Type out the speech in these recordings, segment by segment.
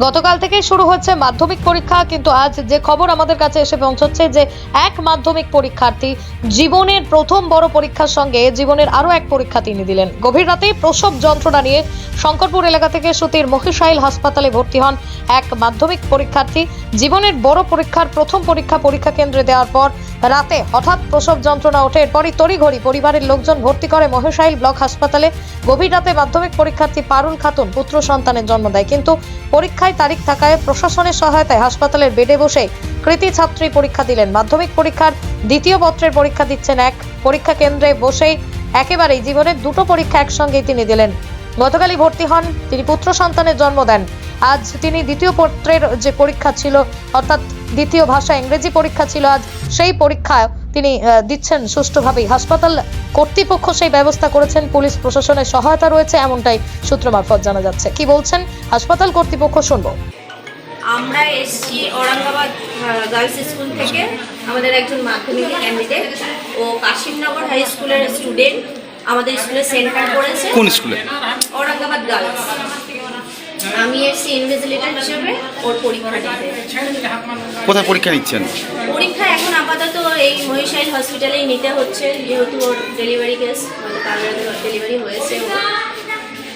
গতকাল থেকে শুরু হচ্ছে মাধ্যমিক পরীক্ষা, কিন্তু আজ যে খবর আমাদের কাছে এসে পৌঁছচ্ছে যে এক মাধ্যমিক পরীক্ষার্থী জীবনের প্রথম বড় পরীক্ষার সঙ্গে জীবনের আরও এক পরীক্ষা তিনি দিলেন। গভীর রাতে প্রসব যন্ত্রণা নিয়ে শঙ্করপুর এলাকা থেকে সুতির মহিষাইল হাসপাতালে ভর্তি হন এক মাধ্যমিক পরীক্ষার্থী। জীবনের বড় পরীক্ষার প্রথম পরীক্ষা পরীক্ষা কেন্দ্রে দেওয়ার পর রাতে হঠাৎ প্রসব যন্ত্রণা ওঠে। এরপরই তড়িঘড়ি পরিবারের লোকজন ভর্তি করে মহেশাইল ব্লক হাসপাতালে। গভীর রাতে মাধ্যমিক পরীক্ষার্থী পারুল খাতুন পুত্র সন্তানের জন্ম দেয়, কিন্তু পরীক্ষায় তারিখ থাকায় প্রশাসনের সহায়তায় হাসপাতালের বেডে বসে কৃতি ছাত্রী পরীক্ষা দিলেন। মাধ্যমিক পরীক্ষার দ্বিতীয় পত্রের পরীক্ষা দিচ্ছেন এক পরীক্ষা কেন্দ্রে বসেই একেবারেই জীবনের দুটো পরীক্ষা একসঙ্গেই তিনি দিলেন। গতকালই ভর্তি হন, তিনি পুত্র সন্তানের জন্ম দেন। আজ তিনি দ্বিতীয় পত্রের যে পরীক্ষা ছিল, অর্থাৎ দ্বিতীয় ভাষা ইংরেজি পরীক্ষা ছিল, আজ সেই পরীক্ষায় তিনি দিচ্ছেন সুষ্ঠুভাবেই। হাসপাতাল কর্তৃপক্ষ সেই ব্যবস্থা করেছেন পুলিশ প্রশাসনের সহায়তা রয়েছে এমনটাই সূত্র মারফত জানা যাচ্ছে। কি বলছেন? হাসপাতাল কর্তৃপক্ষ শুনব। আমরা এসছি ঔরঙ্গাবাদ গার্লস স্কুল থেকে। আমাদের একজন মাধ্যমিক ক্যান্ডিডেট ও কাশিমনগর হাই স্কুলের স্টুডেন্ট আমাদের স্কুলে সেন্টার করেছে। কোন স্কুলে ঔরঙ্গাবাদ গার্লস আমি এসছি ইনভিজিলেটর হিসেবে ওর পরীক্ষা দিতে। কোথায় পরীক্ষা নিচ্ছেন? পরীক্ষা এখন আপাতত মহিষাইল হসপিটালেই নিতে হচ্ছে যেহেতু ওর ডেলিভারি কেস মানে কাল ডেলিভারি হয়েছে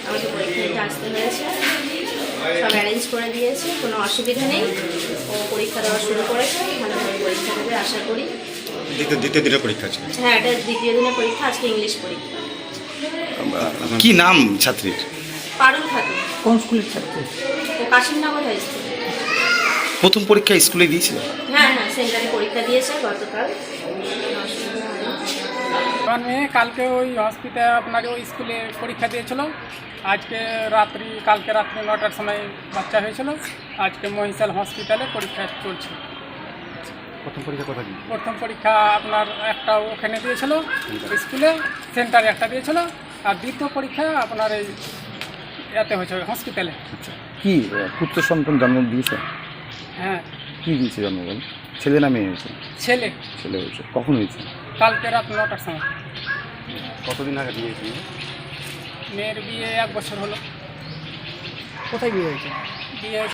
আমাকে পরীক্ষা নিতে আসতে হয়েছে। সব অ্যারেঞ্জ করে দিয়েছে কোনো অসুবিধা নেই। ও পরীক্ষা দেওয়া শুরু করেছে ভালোভাবে পরীক্ষা দেবে আশা করি। দ্বিতীয় দিনের পরীক্ষা ছিল। হ্যাঁ এটা দ্বিতীয় দিনের পরীক্ষা আজকে ইংলিশ পরীক্ষা। কি নাম ছাত্রীর? পারুল খাতুন। কোন স্কুলের ছাত্রী? ও কাশিমনগর হাই স্কুল প্রথম পরীক্ষা স্কুলে দিয়েছিল? সেন্টারে পরীক্ষা দিয়েছে গতকাল। আমার মেয়ে কালকে ওই হসপিটালে আপনার ওই স্কুলে পরীক্ষা দিয়েছিল। আজকে রাত্রি কালকে রাত্রি নটার সময় বাচ্চা হয়েছিল। আজকে মহিশাল হসপিটালে পরীক্ষা চলছে। প্রথম পরীক্ষা কোথায় প্রথম পরীক্ষা আপনার একটা ওখানে দিয়েছিল স্কুলে সেন্টারে একটা দিয়েছিল। আর দ্বিতীয় পরীক্ষা আপনার এই এতে হয়েছে হসপিটালে। কি আহ, পুত্র সন্তান জন্ম দিয়েছে? হ্যাঁ। কি দিয়েছে জন্ম বল? ছেলে না মেয়ে হয়েছে? ছেলে। ছেলে হয়েছে। কখন হয়েছে? কালকে রাত নটার সময়। কতদিন আগে বিয়ে হয়েছে? মেয়ের বিয়ে এক বছর হলো। কোথায় বিয়ে হয়েছে? বিয়ে